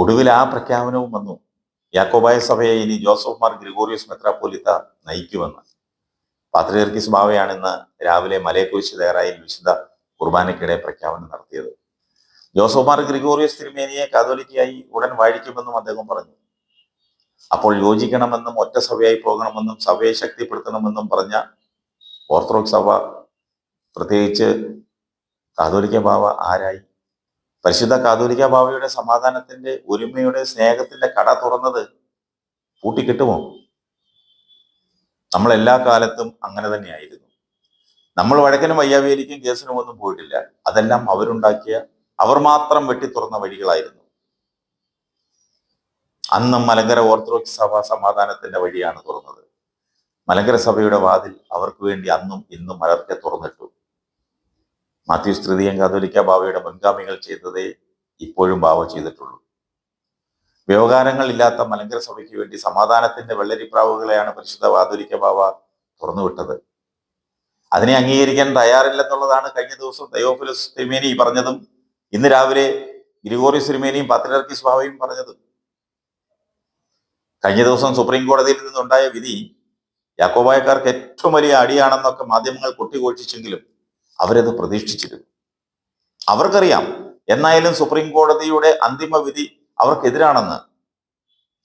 ഒടുവിൽ ആ പ്രഖ്യാപനവും വന്നു. യാക്കോബായ സഭയെ ഇനി ജോസഫ് മാർ ഗ്രിഗോറിയസ് മെത്രാപ്പോലിത്ത നയിക്കുമെന്ന്. പാത്രിയർക്കിസ് ബാവയാണ് രാവിലെ മലയെക്കുറിച്ച് തയ്യാറായി വിശുദ്ധ കുർബാനയ്ക്കിടെ പ്രഖ്യാപനം നടത്തിയത്. ജോസഫ് മാർ ഗ്രിഗോറിയസ് തിരുമേനിയെ കാതോലിക്കയായി ഉടൻ വാഴിക്കുമെന്നും അദ്ദേഹം പറഞ്ഞു. അപ്പോൾ യോജിക്കണമെന്നും ഒറ്റ സഭയായി പോകണമെന്നും സഭയെ ശക്തിപ്പെടുത്തണമെന്നും പറഞ്ഞ ഓർത്തഡോക്സ് സഭ പ്രത്യേകിച്ച് കാതോലിക്ക ബാവ ആരായി? പരിശുദ്ധ കാതോലിക്ക ബാവയുടെ സമാധാനത്തിന്റെ ഒരുമയുടെ സ്നേഹത്തിന്റെ കട തുറന്നത് പൂട്ടിക്കിട്ടുമോ? നമ്മൾ എല്ലാ കാലത്തും അങ്ങനെ തന്നെയായിരുന്നു. നമ്മൾ വഴക്കനും വയ്യാവേലിക്കും കേസിനും ഒന്നും പോയിട്ടില്ല. അതെല്ലാം അവരുണ്ടാക്കിയ അവർ മാത്രം വെട്ടി തുറന്ന വഴികളായിരുന്നു. അന്നും മലങ്കര ഓർത്തഡോക്സ് സഭ സമാധാനത്തിന്റെ വഴിയാണ് തുറന്നത്. മലങ്കര സഭയുടെ വാതിൽ അവർക്ക് വേണ്ടി അന്നും ഇന്നും മലർക്കെ തുറന്നിട്ടു. മാത്യൂസ് തൃതീയം കാതോലിക്ക ബാവയുടെ മുൻഗാമികൾ ചെയ്തതേ ഇപ്പോഴും ബാവ ചെയ്തിട്ടുള്ളൂ. വ്യവഹാരങ്ങൾ ഇല്ലാത്ത മലങ്കര സഭയ്ക്ക് വേണ്ടി സമാധാനത്തിന്റെ വെള്ളരിപ്രാവുകളെയാണ് പരിശുദ്ധ വാതുരിക്ക ബാവ തുറന്നുവിട്ടത്. അതിനെ അംഗീകരിക്കാൻ തയ്യാറില്ലെന്നുള്ളതാണ് കഴിഞ്ഞ ദിവസം ദയോഫിലസ് തിരുമേനി പറഞ്ഞതും ഇന്ന് രാവിലെ ഗ്രിഗോറിയസ് തിരുമേനിയും പാത്രിയർക്കിസ് ബാവയും പറഞ്ഞതും. കഴിഞ്ഞ ദിവസം സുപ്രീം കോടതിയിൽ നിന്നുണ്ടായ വിധി യാക്കോബായക്കാർക്ക് ഏറ്റവും വലിയ അടിയാണെന്നൊക്കെ മാധ്യമങ്ങൾ കൊട്ടിഘോഷിച്ചെങ്കിലും അവരത് പ്രതീക്ഷിച്ചിരുന്നു. അവർക്കറിയാം എന്നായാലും സുപ്രീം കോടതിയുടെ അന്തിമ വിധി അവർക്കെതിരാണെന്ന്.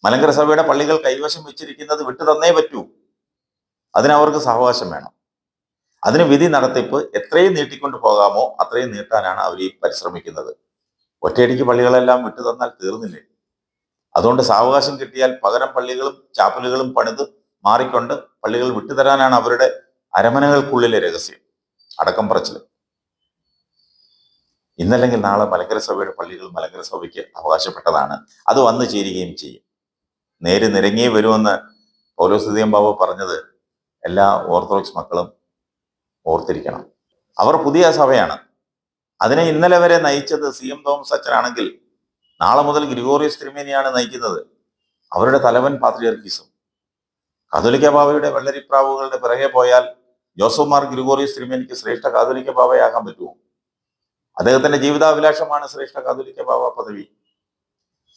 മലങ്കര സഭയുടെ പള്ളികൾ കൈവശം വെച്ചിരിക്കുന്നത് വിട്ടു തന്നേ പറ്റൂ. അതിനവർക്ക് സാവകാശം വേണം. അതിന് വിധി നടത്തിപ്പ് എത്രയും നീട്ടിക്കൊണ്ട് പോകാമോ അത്രയും നീട്ടാനാണ് അവർ ഈ പരിശ്രമിക്കുന്നത്. ഒറ്റയടിക്ക് പള്ളികളെല്ലാം വിട്ടു തന്നാൽ തീർന്നില്ലേ? അതുകൊണ്ട് സാവകാശം കിട്ടിയാൽ പകരം പള്ളികളും ചാപ്പലുകളും പണിത് മാറിക്കൊണ്ട് പള്ളികൾ വിട്ടുതരാനാണ് അവരുടെ അരമനകൾക്കുള്ളിലെ രഹസ്യം. അടക്കം പറച്ചിൽ ഇന്നല്ലെങ്കിൽ നാളെ മലങ്കര സഭയുടെ പള്ളികൾ മലങ്കര സഭയ്ക്ക് അവകാശപ്പെട്ടതാണ്. അത് വന്നു ചേരുകയും ചെയ്യും. നേര് നിരങ്ങിയേ വരുമെന്ന് പൗലോസ്ഥിതിയം ബാബു പറഞ്ഞത് എല്ലാ ഓർത്തഡോക്സ് മക്കളും ഓർത്തിരിക്കണം. അവർ പുതിയ സഭയാണ്. അതിനെ ഇന്നലെ വരെ നയിച്ചത് സി എം തോമസ് അച്ഛനാണെങ്കിൽ നാളെ മുതൽ ഗ്രിഗോറിയസ് തിരുമേനിയാണ് നയിക്കുന്നത്. അവരുടെ തലവൻ പാത്രിയർക്കീസും. കാതോലിക്ക ബാബയുടെ വെള്ളരിപ്രാവുകളുടെ പിറകെ പോയാൽ ജോസഫ് മാർ ഗ്രിഗോറിയസ് തിരുമേനിക്ക് ശ്രേഷ്ഠ കാതോലിക്ക ബാബയാകാൻ പറ്റുമോ? അദ്ദേഹത്തിന്റെ ജീവിതാഭിലാഷമാണ് ശ്രേഷ്ഠ കാതോലിക്ക ബാബ പദവി.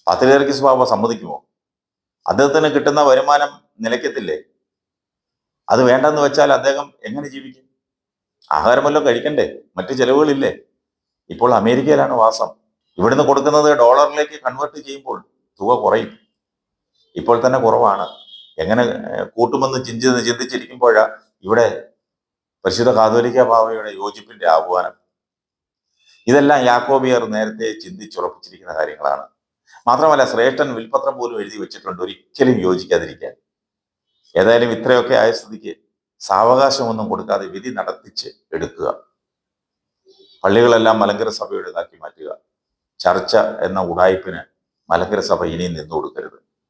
പാത്രിയർക്കിസ് ബാബ സമ്മതിക്കുമോ? അദ്ദേഹത്തിന് കിട്ടുന്ന വരുമാനം നിലയ്ക്കത്തില്ലേ? അത് വേണ്ടെന്ന് വെച്ചാൽ അദ്ദേഹം എങ്ങനെ ജീവിക്കും? ആഹാരമല്ലോ കഴിക്കണ്ടേ? മറ്റു ചെലവുകളില്ലേ? ഇപ്പോൾ അമേരിക്കയിലാണ് വാസം. ഇവിടുന്ന് കൊടുക്കുന്നത് ഡോളറിലേക്ക് കൺവേർട്ട് ചെയ്യുമ്പോൾ തുക കുറയും. ഇപ്പോൾ തന്നെ കുറവാണ്. എങ്ങനെ കൂട്ടുമെന്ന് ചിന്തി ചിന്തിച്ചിരിക്കുമ്പോഴാണ് ഇവിടെ പരിശുദ്ധ കാതോലിക്ക ഭാവയുടെ യോജിപ്പിന്റെ ആഹ്വാനം. ഇതെല്ലാം യാക്കോബിയർ നേരത്തെ ചിന്തിച്ചുറപ്പിച്ചിരിക്കുന്ന കാര്യങ്ങളാണ്. മാത്രമല്ല ശ്രേഷ്ഠൻ വിൽപത്രം പോലും എഴുതി വെച്ചിട്ടുണ്ട് ഒരിക്കലും യോജിക്കാതിരിക്കാൻ. ഏതായാലും ഇത്രയൊക്കെ ആയ സ്ഥിതിക്ക് സാവകാശമൊന്നും കൊടുക്കാതെ വിധി നടത്തിച്ച് എടുക്കുക. പള്ളികളെല്ലാം മലങ്കര സഭയുടേതാക്കി മാറ്റുക. ചർച്ച എന്ന ഉടായ്പിന് മലങ്കര സഭ ഇനിയും നിന്നു കൊടുക്കരുത്.